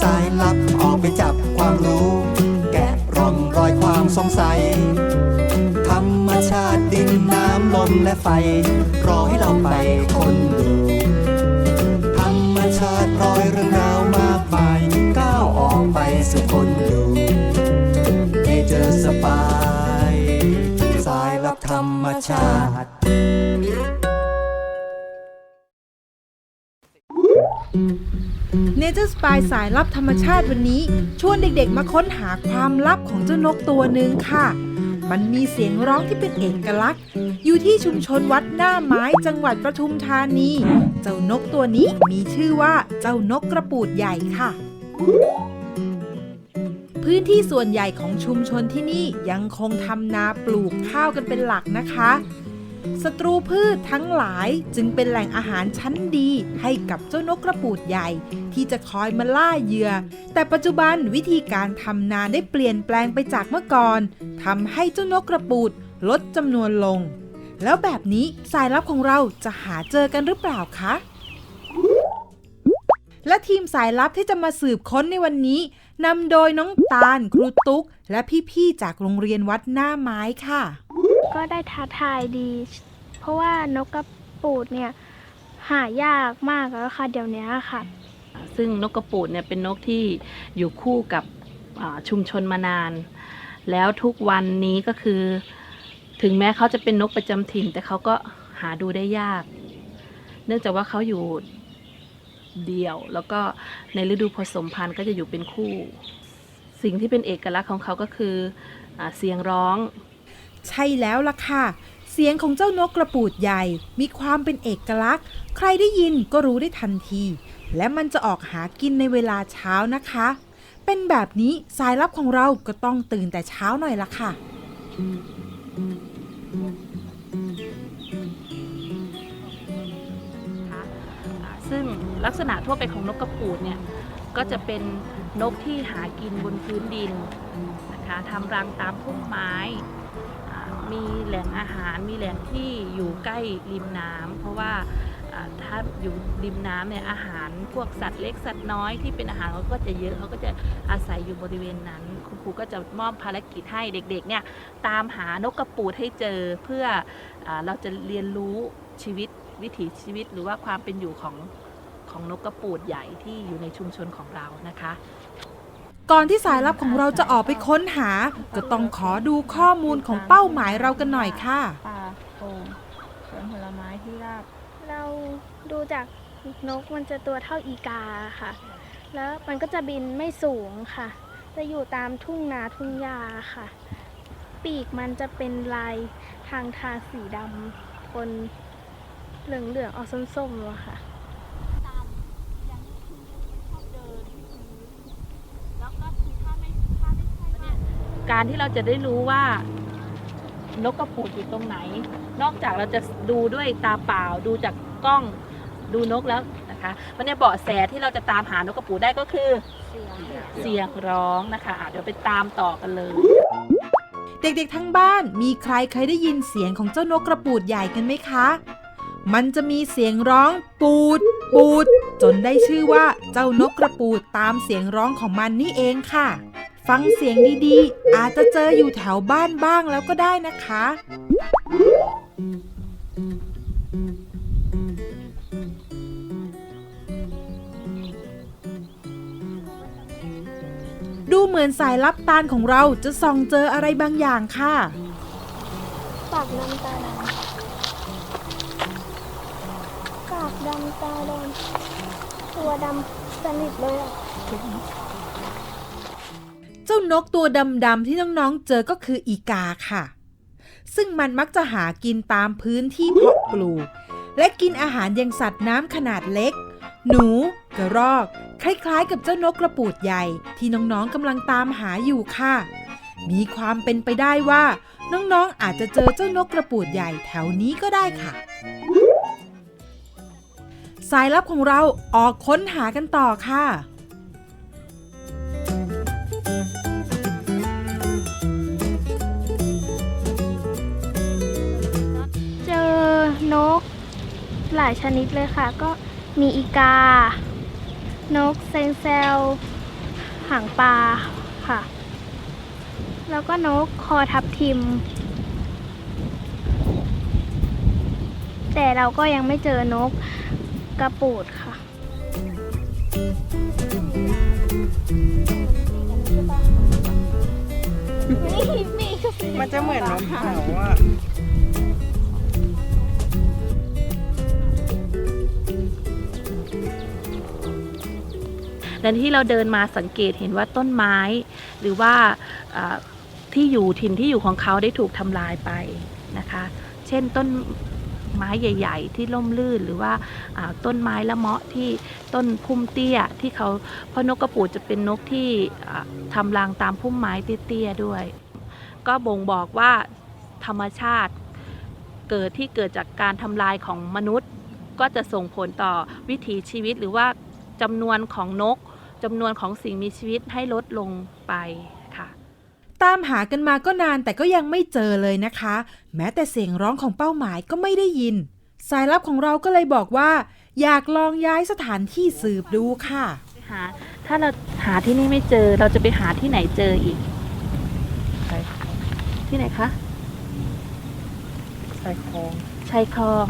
สายลับออกไปจับความรู้ แกะร่องรอยความสงสัย ธรรมชาติดินน้ำลมและไฟ รอให้เราไปคนดูธรรมชาติรอยเรื่องราวมากมายก้าวออกไปสู่คนดูเนเจอสปายสายลับธรรมชาติ เนเจอร์สปายสายลับธรรมชาติวันนี้ ชวนเด็กๆ มาค้นหาความลับของเจ้านกตัวหนึ่งค่ะ มันมีเสียงร้องที่เป็นเอกลักษณ์ อยู่ที่ชุมชนวัดหน้าไม้จังหวัดปทุมธานี เจ้านกตัวนี้มีชื่อว่าเจ้านกกระปูดใหญ่ค่ะ พื้นที่ส่วนใหญ่ของชุมชนที่นี่ยังคงทำนาปลูกข้าวกันเป็นหลักนะคะ ศัตรูพืชทั้งหลายจึงเป็นแหล่งอาหารชั้นดีให้กับเจ้านกกระปูดใหญ่ ที่จะคอยมาล่าเหยื่อ แต่ปัจจุบันวิธีการทำนาได้เปลี่ยนแปลงไปจากเมื่อก่อนทำให้เจ้านกกระปูดลดจำนวนลง แล้วแบบนี้สายลับของเราจะหาเจอกันหรือเปล่าคะ และทีมสายลับที่จะมาสืบค้นในวันนี้นำโดยน้องตาล ครูตุ๊ก และพี่ๆจากโรงเรียนวัดหน้าไม้ค่ะ ก็ได้ท้าทายดี เพราะว่านกกระปูดเนี่ยหายากมากแล้วค่ะเดี๋ยวนี้ค่ะ ซึ่งนกกระปูดเนี่ยเป็นนกที่อยู่คู่กับชุมชนมานาน แล้วทุกวันนี้ก็คือ ถึงแม้เขาจะเป็นนกประจำถิ่น แต่เขาก็หาดูได้ยาก เนื่องจากว่าเขาอยู่เดี่ยว แล้วก็ในฤดูผสมพันธุ์ก็จะอยู่เป็นคู่ สิ่งที่เป็นเอกลักษณ์ของเขาก็คืออเสียงร้อง ใช่แล้วล่ะค่ะ เสียงของเจ้านกกระปูดใหญ่ มีความเป็นเอกลักษณ์ ใครได้ยินก็รู้ได้ทันที และมันจะออกหากินในเวลาเช้านะคะ เป็นแบบนี้สายลับของเราก็ต้องตื่นแต่เช้าหน่อยละค่ะนะคะอ่าซึ่งลักษณะทั่วไปของนกกระปูดเนี่ย ก็จะเป็นนกที่หากินบนพื้นดินนะคะทำรังตามพุ่มไม้ มีแหล่งอาหารมีแหล่งที่อยู่ใกล้ริมน้ำเพราะว่าถ้าอยู่ริมน้ำเนี่ยอาหารพวกสัตว์เล็กสัตว์น้อยที่เป็นอาหารเขาก็จะเยอะเขาก็จะอาศัยอยู่บริเวณนั้น คุณครูก็จะมอบภารกิจให้เด็กๆเนี่ยตามหานกกระปูดให้เจอเพื่ออเราจะเรียนรู้ชีวิตวิถีชีวิตหรือว่าความเป็นอยู่ของของนกกระปูดใหญ่ที่อยู่ในชุมชนของเรานะคะ ก่อนที่สายลับของเราจะออกไปค้นหา ก็ต้องขอดูข้อมูลของเป้าหมายเรากันหน่อยค่ะ ป่าโป่งสวนผลไม้ที่ราบ เราดูจากนกมันจะตัวเท่าอีกาค่ะ แล้วมันก็จะบินไม่สูงค่ะ จะอยู่ตามทุ่งนาทุ่งหญ้าค่ะ ปีกมันจะเป็นลายทางทาสีดำปนเหลืองเหลืองๆออกส้มๆอะค่ะ การที่เราจะได้รู้ว่านกกระปูดอยู่ตรงไหน นอกจากเราจะดูด้วยตาเปล่า ดูจากกล้องดูนกแล้วนะคะวันนี้เบาะแสที่เราจะตามหานกกระปูดได้ก็คือเสียงร้องนะคะอะเดี๋ยวไปตามต่อกันเลยเด็กๆทั้งบ้านมีใครเคยได้ยินเสียงของเจ้านกกระปูดใหญ่กันไหมคะ มันจะมีเสียงร้องปูด ปูด จนได้ชื่อว่าเจ้านกกระปูดตามเสียงร้องของมันนี่เองค่ะ ฟังเสียงดีๆ อาจจะเจออยู่แถวบ้านบ้างแล้วก็ได้นะคะ ดูเหมือนสายลับตาลของเราจะส่องเจออะไรบางอย่างค่ะ ปากดำตาดำปากดำตาดำตัวดำสนิทเลยอะ เจ้านกตัวดำๆที่น้องๆเจอก็คืออีกาค่ะ ซึ่งมันมักจะหากินตามพื้นที่เพาะปลูก และกินอาหารยังสัตว์น้ำขนาดเล็ก หนู กระรอก คล้ายๆ กับเจ้านกกระปูดใหญ่ ที่น้องๆกำลังตามหาอยู่ค่ะ มีความเป็นไปได้ว่า น้องๆอาจจะเจอเจ้านกกระปูดใหญ่แถวนี้ก็ได้ค่ะสายลับของเราออกค้นหากันต่อค่ะ นก หลายชนิดเลยค่ะ ก็มีอีกา นกเซงเซล หางปลาค่ะ แล้วก็นกคอทับทิม แต่เราก็ยังไม่เจอนกกระปูดค่ะมันจะเหมือนนกเขาอะ ดังที่เราเดินมาสังเกตเห็นว่าต้นไม้ หรือว่าที่อยู่ถิ่นที่อยู่ของเขาได้ถูกทำลายไปนะคะ เช่นต้นไม้ใหญ่ ๆ ที่ล่มลื่นหรือว่าต้นไม้ละเมาะที่ต้นพุ่มเตี้ยที่เขาเพราะนกกระปูดจะเป็นนกที่ทำรังตามพุ่มไม้เตี้ยๆด้วย ก็บ่งบอกว่าธรรมชาติเกิดที่เกิดจากการทำลายของมนุษย์ ก็จะส่งผลต่อวิถีชีวิตหรือว่าจำนวนของนก จำนวนของสิ่งมีชีวิตให้ลดลงไปค่ะ ตามหากันมาก็นานแต่ก็ยังไม่เจอเลยนะคะ แม้แต่เสียงร้องของเป้าหมายก็ไม่ได้ยิน สายลับของเราก็เลยบอกว่า อยากลองย้ายสถานที่สืบดูค่ะหาถ้าเราหาที่นี่ไม่เจอเราจะไปหาที่ไหนเจออีก ที่ไหนคะใส่คองชายคลอง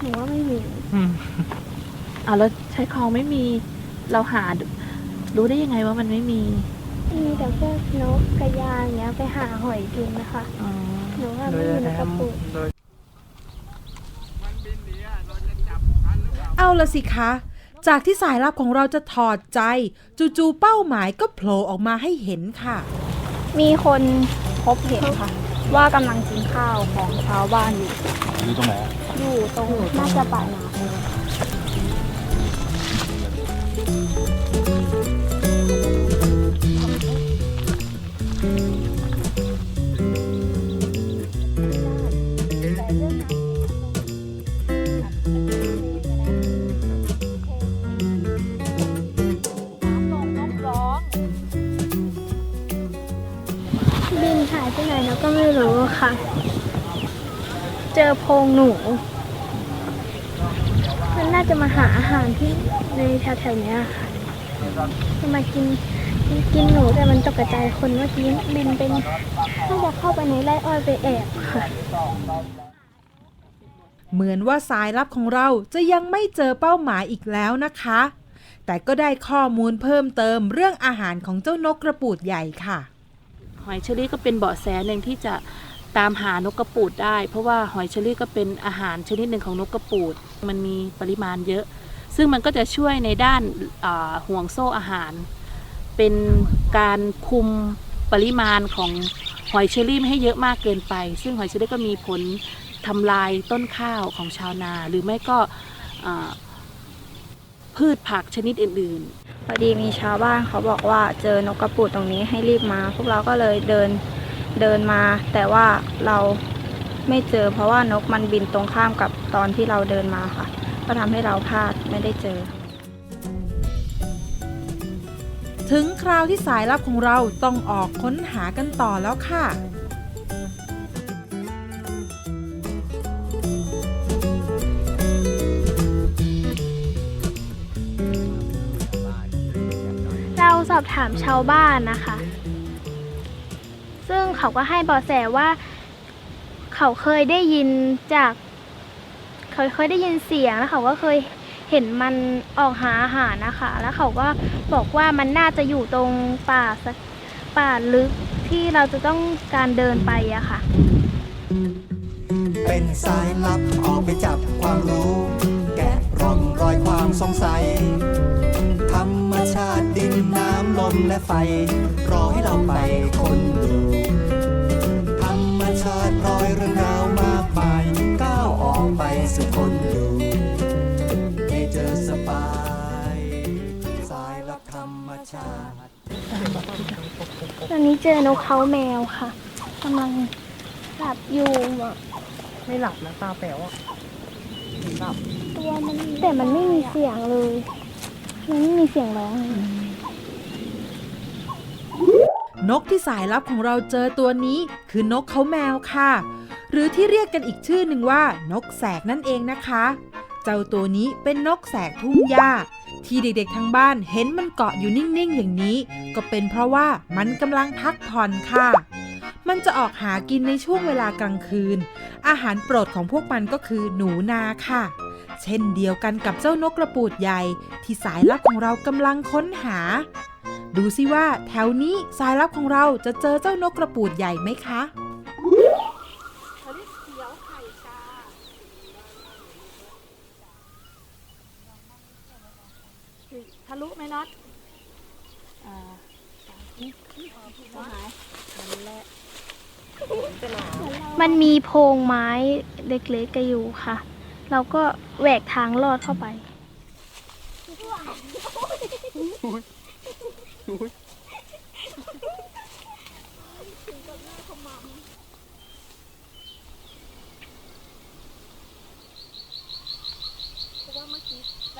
หนูว่าไม่มีอ่าแล้วชายคลองไม่มี เราหาดู รู้ได้ยังไงว่ามันไม่มี มีแต่พวกนกกระยางเงี้ยไปหาหอยกินนะคะอ๋อ หนูว่าไม่มีนกกระปูดโดยเอาละสิคะ จากที่สายลับของเราจะถอดใจ จู่ๆเป้าหมายก็โผล่ออกมาให้เห็นค่ะ มีคนพบเห็นค่ะ ว่ากำลังกินข้าวของชาวบ้านอยู่ อยู่ตรงไหนอะอยู่ตรงน่าจะป่าหนา บินหายไปไหนเราก็ไม่รู้ค่ะ เจอโพงหนู มันน่าจะมาหาอาหารที่ในแถวๆเนี้ยค่ะจะมากินกินหนูแต่มันตกกระจายคนเมื่อกี้บินเป็นน่าจะเข้าไปในไร่อ้อยไปแอบค่ะ เหมือนว่าสายลับของเราจะยังไม่เจอเป้าหมายอีกแล้วนะคะ แต่ก็ได้ข้อมูลเพิ่มเติมเรื่องอาหารของเจ้านกกระปูดใหญ่ค่ะ หอยเชอรี่ก็เป็นเบาะแสหนึ่งที่จะตามหานกกระปูดได้ เพราะว่าหอยเชอรี่ก็เป็นอาหารชนิดหนึ่งของนกกระปูด มันมีปริมาณเยอะ ซึ่งมันก็จะช่วยในด้านาห่วงโซ่อาหาร เป็นการคุมปริมาณของหอยเชอรี่ไม่ให้เยอะมากเกินไป ซึ่งหอยเชอรี่ก็มีผลทำลายต้นข้าวของชาวนา หรือไม่ก็พืชผักชนิดอื่น ๆ พอดีมีชาวบ้านเขาบอกว่าเจอนกกระปูดตรงนี้ให้รีบมา พวกเราก็เลยเดินเดินมา แต่ว่าเราไม่เจอ เพราะว่านกมันบินตรงข้ามกับตอนที่เราเดินมาค่ะ ก็ทำให้เราพลาดไม่ได้เจอ ถึงคราวที่สายลับของเราต้องออกค้นหากันต่อแล้วค่ะ สอบถามชาวบ้านนะคะ ซึ่งเขาก็ให้บาะแสว่า เขาเคยได้ยินจากเขาเคยได้ยินเสียงแล้วเขาก็เคยเห็นมันออกหาอาหารนะคะ แล้วเขาก็บอกว่ามันน่าจะอยู่ตรงป่าสะป่าลึกที่เราจะต้องการเดินไปอะค่ะ เป็นสายลับออกไปจับความรู้ แกะร่องรอยความสงสัย ธรรมชาติ นน้ำลมและไฟ รอให้เราไปคนดูธรรมชาติรอยเรื่องราวมากมายก้าวออกไปสู่คนดูเนเจอสปาชาติตอนนี้เจอนกเขาแมวค่ะกำลังหลับอยู่อะไม่หลับแล้วตาแป๋วอะหลับ ตัวมันแต่มันไม่มีเสียงเลย มันไม่มีเสียงร้องเลย นกที่สายลับของเราเจอตัวนี้คือนกเขาแมวค่ะ หรือที่เรียกกันอีกชื่อหนึ่งว่า นกแสกนั่นเองนะคะ เจ้าตัวนี้เป็นนกแสกทุ่งหญ้าที่เด็กๆทางบ้านเห็นมันเกาะอยู่นิ่งๆอย่างนี้ ก็เป็นเพราะว่ามันกำลังพักผ่อนค่ะ มันจะออกหากินในช่วงเวลากลางคืน อาหารโปรดของพวกมันก็คือหนูนาค่ะ เช่นเดียวกันกับเจ้านกกระปูดใหญ่ที่สายลับของเรากำลังค้นหา ดูสิว่าแถวนี้สายลับของเราจะเจอเจ้านกกระปูดใหญ่ไหมคะทะลุไหมน็อตอ่ามันมีโพรงไม้เล็กๆกอยู่ค่ะ เราก็แหวกทางลอดเข้าไป น่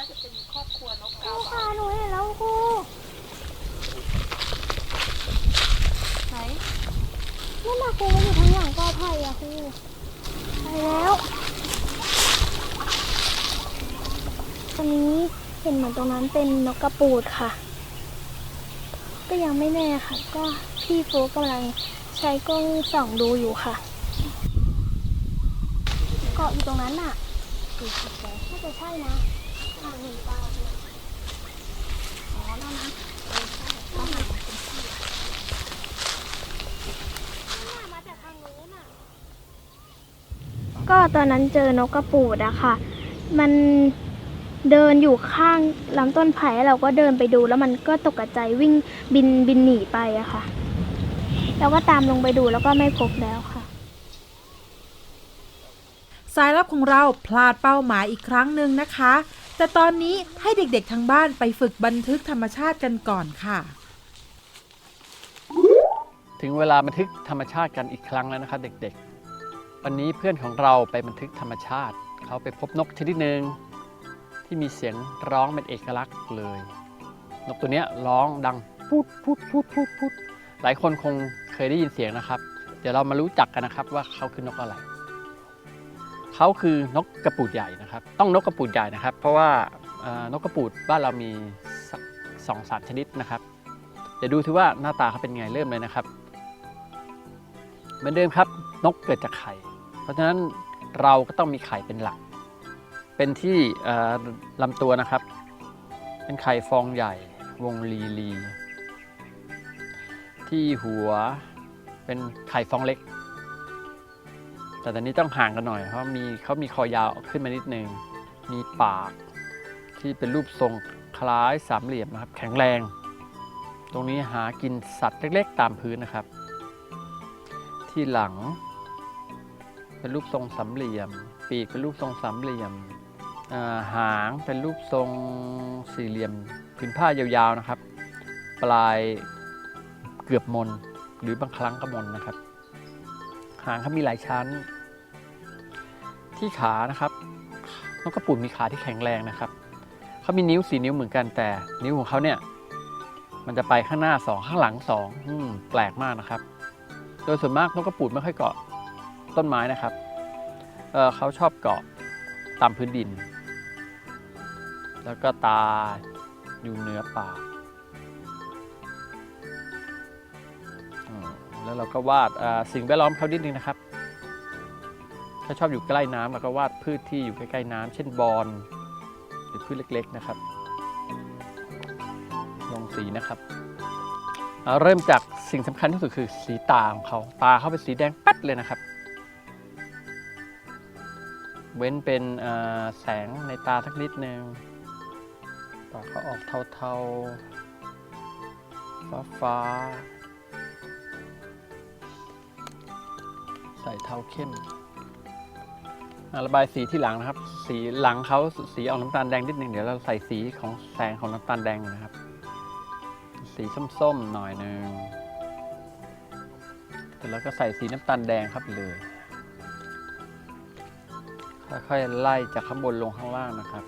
าจะเป็นครอบครัวนกครูค่ะหนูเห็นแล้วครูไหนนั่นน่ะครูมันอยู่ทางหลังกอไผ่อะครูไปแล้วตอนนี้เห็นเหมือนตรงนั้นเป็นนกกระปูดค่ะ ก็ยังไม่แน่ค่ะ ก็พี่โฟกกำลังใช้กล้องส่องดูอยู่ค่ะ เกาะอยู่ตรงนั้นน่ะน่าจะใช่นะอ๋อนั่นนะใช่ต้องหันมาเป็นที่อะนั่นน่ะมาจากทางนู้นน่ะก็ตอนนั้นเจอนกกระปูดอะค่ะ มัน เดินอยู่ข้างลำต้นไผ่เราก็เดินไปดู แล้วมันก็ตกใจวิ่งบินบินหนีไปอะค่ะ เราก็ตามลงไปดูแล้วก็ไม่พบแล้วค่ะ สายลับของเราพลาดเป้าหมายอีกครั้งหนึ่งนะคะ แต่ตอนนี้ให้เด็กๆทางบ้านไปฝึกบันทึกธรรมชาติกันก่อนค่ะ ถึงเวลาบันทึกธรรมชาติกันอีกครั้งแล้วนะครับเด็กๆ วันนี้เพื่อนของเราไปบันทึกธรรมชาติ เขาไปพบนกชนิดหนึ่ง ที่มีเสียงร้องเป็นเอกลักษณ์เลย นกตัวนี้ร้องดังพูดพูดพูดพูดพูดหลายคนคงเคยได้ยินเสียงนะครับ เดี๋ยวเรามารู้จักกันนะครับว่าเขาคือนกอะไร เขาคือนกกระปูดใหญ่นะครับ ต้องนกกระปูดใหญ่นะครับ เพราะว่านกกระปูดบ้านเรามีสักสองสามชนิดนะครับ เดี๋ยวดูที่ว่าหน้าตาเขาเป็นไงเริ่มเลยนะครับเหมือนเดิมครับ นกเกิดจากไข่ เพราะฉะนั้นเราก็ต้องมีไข่เป็นหลัก เป็นที่ลำตัวนะครับ เป็นไข่ฟองใหญ่วงลีลี ที่หัวเป็นไข่ฟองเล็ก แต่ตอนนี้ต้องห่างกันหน่อย เพราะมีเขามีคอยาวขึ้นมานิดนึง มีปากที่เป็นรูปทรงคล้ายสามเหลี่ยมนะครับ แข็งแรง ตรงนี้หากินสัตว์เล็กๆ ตามพื้นนะครับ ที่หลัง เป็นรูปทรงสามเหลี่ยม ปีกเป็นรูปทรงสามเหลี่ยม หางเป็นรูปทรงสี่เหลี่ยมผืนผ้ายาวๆนะครับ ปลายเกือบมน หรือบางครั้งก็มนนะครับ หางเขามีหลายชั้น ที่ขานะครับนกกระปุ่นมีขาที่แข็งแรงนะครับเขามีนิ้วสี่นิ้วเหมือนกันแต่ นิ้วของเขาเนี่ยมันจะไปข้างหน้า2ข้างหลัง2อืมแปลกมากนะครับ โดยส่วนมากนกกระปูดไม่ค่อยเกาะต้นไม้นะครับเเขาชอบเกาะตามพื้นดิน แล้วก็ตาอยู่เหนือปากแล้วเราก็วาดสิ่งแวดล้อมเขานิดนึงนะครับเขาชอบอยู่ใกล้น้ำแล้วก็วาดพืชที่อยู่ใกล้ๆน้ำเช่นบอนหรือพืชเล็ก ๆนะครับ ลงสีนะครับเเริ่มจากสิ่งสำคัญที่สุดคือสีตาของเขาตาเขาเป็นสีแดงปัดเลยนะครับ เว้นเป็นแสงในตาสักนิดนึง ตาเขาออกเทาๆ ฟ้าฟ้าๆใส่เทาเข้มระบายสีที่หลังนะครับ สีหลังเขาสีออกน้ำตาลแดงนิดนึงเดี๋ยวเราใส่สีของแสงของน้ำตาลแดงนะครับ สีส้มๆหน่อยหนึ่งเสร็จแล้วก็ใส่สีน้ำตาลแดงครับเลยค่อยๆไล่จากข้างบนลงข้างล่างนะครับ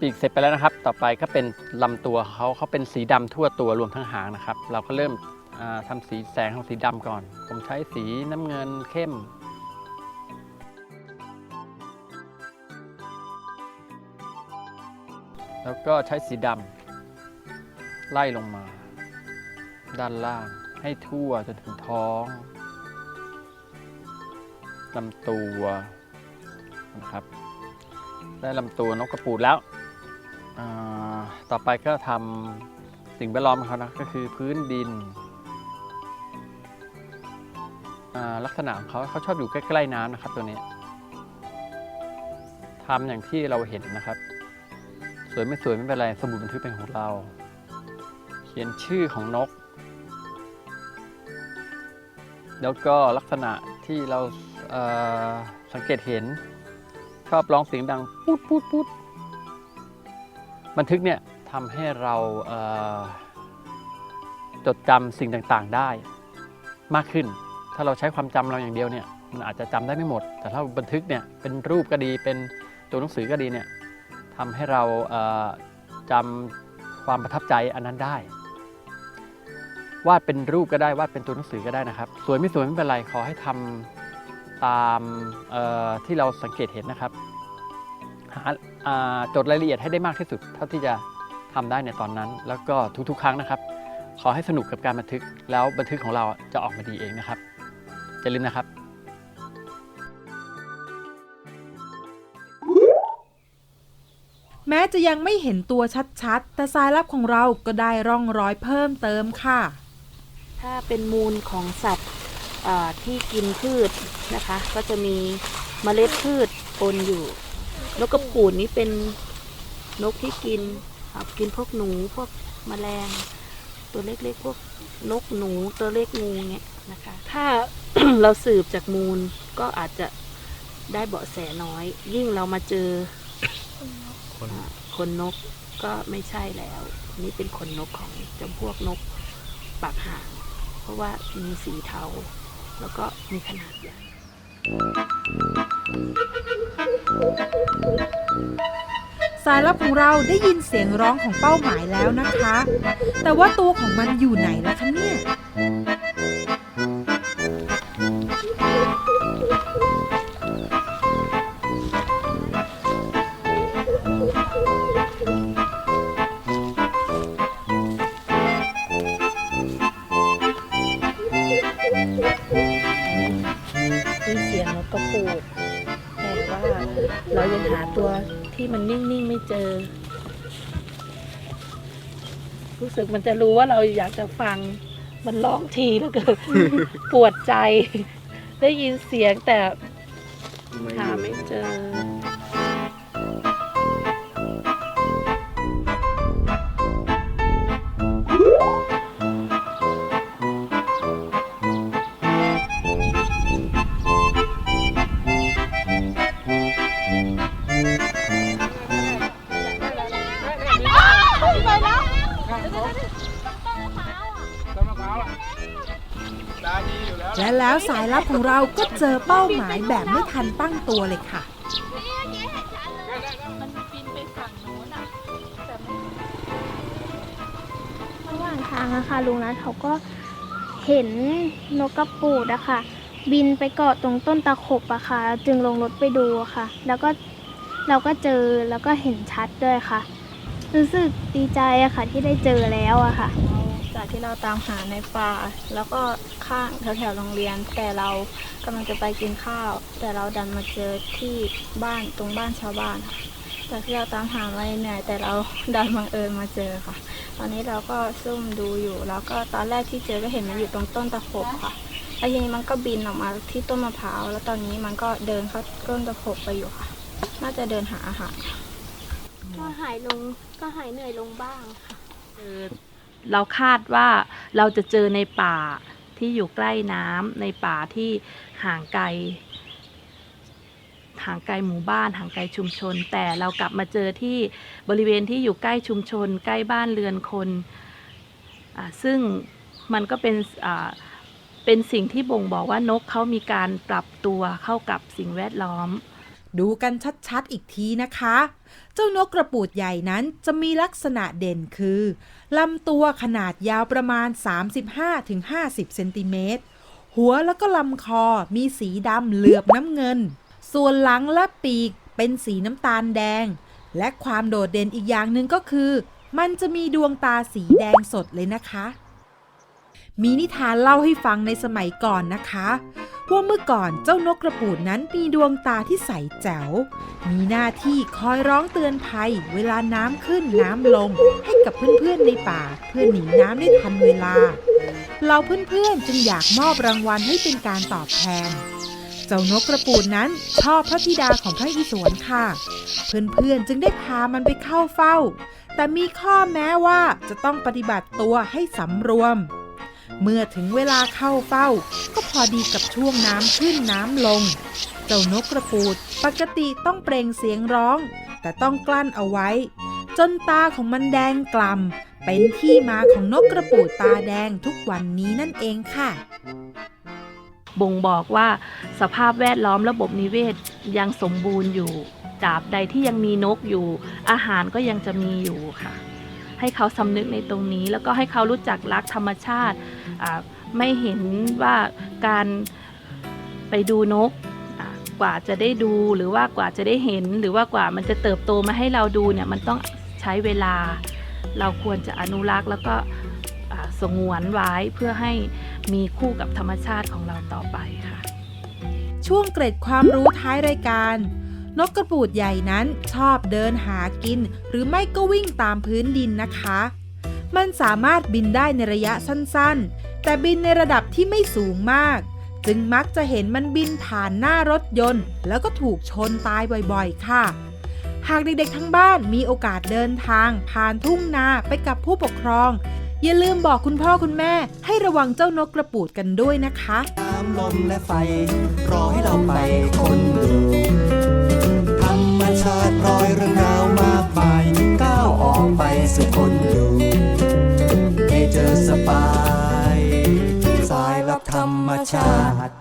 ปีกเสร็จไปแล้วนะครับ ต่อไปก็เป็นลำตัวเขาเขาเป็นสีดำทั่วตัวรวมทั้งหางนะครับ เราก็เริ่มอ่าทำสีแสงของสีดำก่อน ผมใช้สีน้ำเงินเข้ม แล้วก็ใช้สีดำไล่ลงมา ด้านล่างให้ทั่วจนถึงท้องลำตัวนะครับ ได้ลำตัวนกกระปูดแล้ว ต่อไปก็ทำสิ่งแวดล้อมเขานะก็คือพื้นดิน ลักษณะของเขาเขาชอบอยู่ใกล้ๆน้ำนะครับตัวนี้ทำอย่างที่เราเห็นนะครับ สวยไม่สวยไม่เป็นไรสมุดบันทึกเป็นของเรา เขียนชื่อของนก แล้วก็ลักษณะที่เราเอ่อสังเกตเห็นชอบร้องเสียงดังปูดปูดปูด บันทึกเนี่ยทำให้เราเจดจำสิ่งต่างๆได้มากขึ้น ถ้าเราใช้ความจำเราอย่างเดียวเนี่ยมันอาจจะจำได้ไม่หมด แต่ถ้าบันทึกเนี่ยเป็นรูปก็ดีเป็นตัวหนังสือก็ดีเนี่ยทำให้เราเอ่อจำความประทับใจอันนั้นได้วาดเป็นรูปก็ได้วาดเป็นตัวหนังสือก็ได้นะครับ สวยไม่สวยไม่เป็นไรขอให้ทำตามที่เราสังเกตเห็นนะครับ หา จดรายละเอียดให้ได้มากที่สุด เท่าที่จะทำได้ในตอนนั้น แล้วก็ทุกๆ ครั้งนะครับ ขอให้สนุกกับการบันทึกแล้วบันทึกของเราจะออกมาดีเองนะครับอย่าลืมนะครับแม้จะยังไม่เห็นตัวชัดๆ แต่สายลับของเราก็ได้ร่องรอยเพิ่มเติมค่ะ ถ้าเป็นมูลของสัตว์เอ่อที่กินพืชนะคะ ก็จะมีเมล็ดพืชปนอยู่ นกกระปูดนี้เป็นนกที่กินอ่ากินพวกหนูพวกแมลง ตัวเล็กๆพวกนกหนูตัวเล็กงูเนี่ยนะคะ ถ้าเราสืบจากมูลก็อาจจะได้เบาะแสน้อย ยิ่งเรามาเจออ่าขนนกก็ไม่ใช่แล้ว นี่เป็นขนนกของจำพวกนกปากห่าง เพราะว่ามีสีเทา แล้วก็มีขนาดใหญ่ สายลับของเราได้ยินเสียงร้องของเป้าหมายแล้วนะคะ แต่ว่าตัวของมันอยู่ไหนล่ะคะเนี่ย รู้สึกมันจะรู้ว่าเราอยากจะฟัง มันร้องทีแล้วเกินปวดใจ ได้ยินเสียงแต่หาไม่เจอ สายลับของเราก็เจอเป้าหมายแบบไม่ทันตั้งตัวเลยค่ะ มันบินไปฝั่งโน้นอะแต่ไม่ระหว่างทางอะค่ะลุงนัทเขาก็เห็นนกกระปูดอะค่ะ บินไปเกาะตรงต้นตะขบอะค่ะ จึงลงรถไปดูอะค่ะ แล้วก็เราก็เจอแล้วก็เห็นชัดด้วยค่ะ รู้สึกดีใจอะค่ะ ที่ได้เจอแล้วอะค่ะ จากที่เราตามหาในป่า แล้วก็ข้างแถวๆโรงเรียน แต่เรากำลังจะไปกินข้าว แต่เราดันมาเจอที่บ้านตรงบ้านชาวบ้านค่ะจากที่เราตามหามาเหนื่อยแต่เราดันบังเอิญมาเจอค่ะ ตอนนี้เราก็ซุ่มดูอยู่ แล้วก็ตอนแรกที่เจอก็เห็นมันอยู่ตรงต้นตะขบค่ะแล้วทีนี้มันก็บินออกมาที่ต้นมะพร้าว แล้วตอนนี้มันก็เดินเข้าต้นตะขบไปอยู่ค่ะ น่าจะเดินหาอาหาร ก็หายลงก็หายเหนื่อยลงบ้างค่ะ เราคาดว่าเราจะเจอในป่าที่อยู่ใกล้น้ำในป่าที่ห่างไกลห่างไกลหมู่บ้านห่างไกลชุมชน แต่เรากลับมาเจอที่บริเวณที่อยู่ใกล้ชุมชน ใกล้บ้านเรือนคนซึ่งมันก็เป็นเป็นสิ่งที่บ่งบอกว่านกเขามีการปรับตัวเข้ากับสิ่งแวดล้อม ดูกันชัดๆอีกทีนะคะ เจ้านกกระปูดใหญ่นั้นจะมีลักษณะเด่นคือลำตัวขนาดยาวประมาณ 35-50 เซนติเมตร หัวแล้วก็ลำคอมีสีดำเหลือบน้ำเงิน ส่วนหลังและปีกเป็นสีน้ำตาลแดง และความโดดเด่นอีกอย่างหนึ่งก็คือ มันจะมีดวงตาสีแดงสดเลยนะคะ มีนิทานเล่าให้ฟังในสมัยก่อนนะคะว่าเมื่อก่อนเจ้านกกระปูดนั้นมีดวงตาที่ใสแจ๋ว มีหน้าที่คอยร้องเตือนภัย เวลาน้ำขึ้นน้ำลง ให้กับเพื่อนๆในป่า เพื่อหนีน้ำได้ทันเวลา เราเพื่อนๆจึงอยากมอบรางวัลให้เป็นการตอบแทน เจ้านกกระปูดนั้นชอบพระธิดาของพระอิศวรค่ะ เพื่อนๆจึงได้พามันไปเข้าเฝ้า แต่มีข้อแม้ว่าจะต้องปฏิบัติตัวให้สำรวม เมื่อถึงเวลาเข้าเฝ้า ก็พอดีกับช่วงน้ำขึ้นน้ำลง เจ้านกกระปูดปกติต้องเปล่งเสียงร้อง แต่ต้องกลั้นเอาไว้ จนตาของมันแดงกล่ำเป็นที่มาของนกกระปูดตาแดงทุกวันนี้นั่นเองค่ะ บ่งบอกว่าสภาพแวดล้อมระบบนิเวศยังสมบูรณ์อยู่ตราบใดที่ยังมีนกอยู่ อาหารก็ยังจะมีอยู่ค่ะ ให้เขาสำนึกในตรงนี้ แล้วก็ให้เขารู้จักรักธรรมชาติ ไม่เห็นว่าการไปดูนกกว่าจะได้ดูหรือว่ากว่าจะได้เห็น หรือว่ากว่ามันจะเติบโตมาให้เราดูเนี่ยมันต้องใช้เวลา เราควรจะอนุรักษ์แล้วก็สงวนไว้เพื่อให้มีคู่กับธรรมชาติของเราต่อไปค่ะ ช่วงเกร็ดความรู้ท้ายรายการ นกกระปูดใหญ่นั้นชอบเดินหากิน หรือไม่ก็วิ่งตามพื้นดินนะคะ มันสามารถบินได้ในระยะสั้นๆ แต่บินในระดับที่ไม่สูงมาก จึงมักจะเห็นมันบินผ่านหน้ารถยนต์ แล้วก็ถูกชนตายบ่อยๆ ค่ะ หากเด็กๆทั้งบ้านมีโอกาสเดินทาง ผ่านทุ่งนาไปกับผู้ปกครอง อย่าลืมบอกคุณพ่อคุณแม่ ให้ระวังเจ้านกกระปูดกันด้วยนะคะ น้ำลมและไฟ รอให้เราไปคนดูธรรมชาติพ รอยเรื่องราวมากมายก้าวออกไปสู่คนดูให้เจอสปาย สายรับธรรมชาติ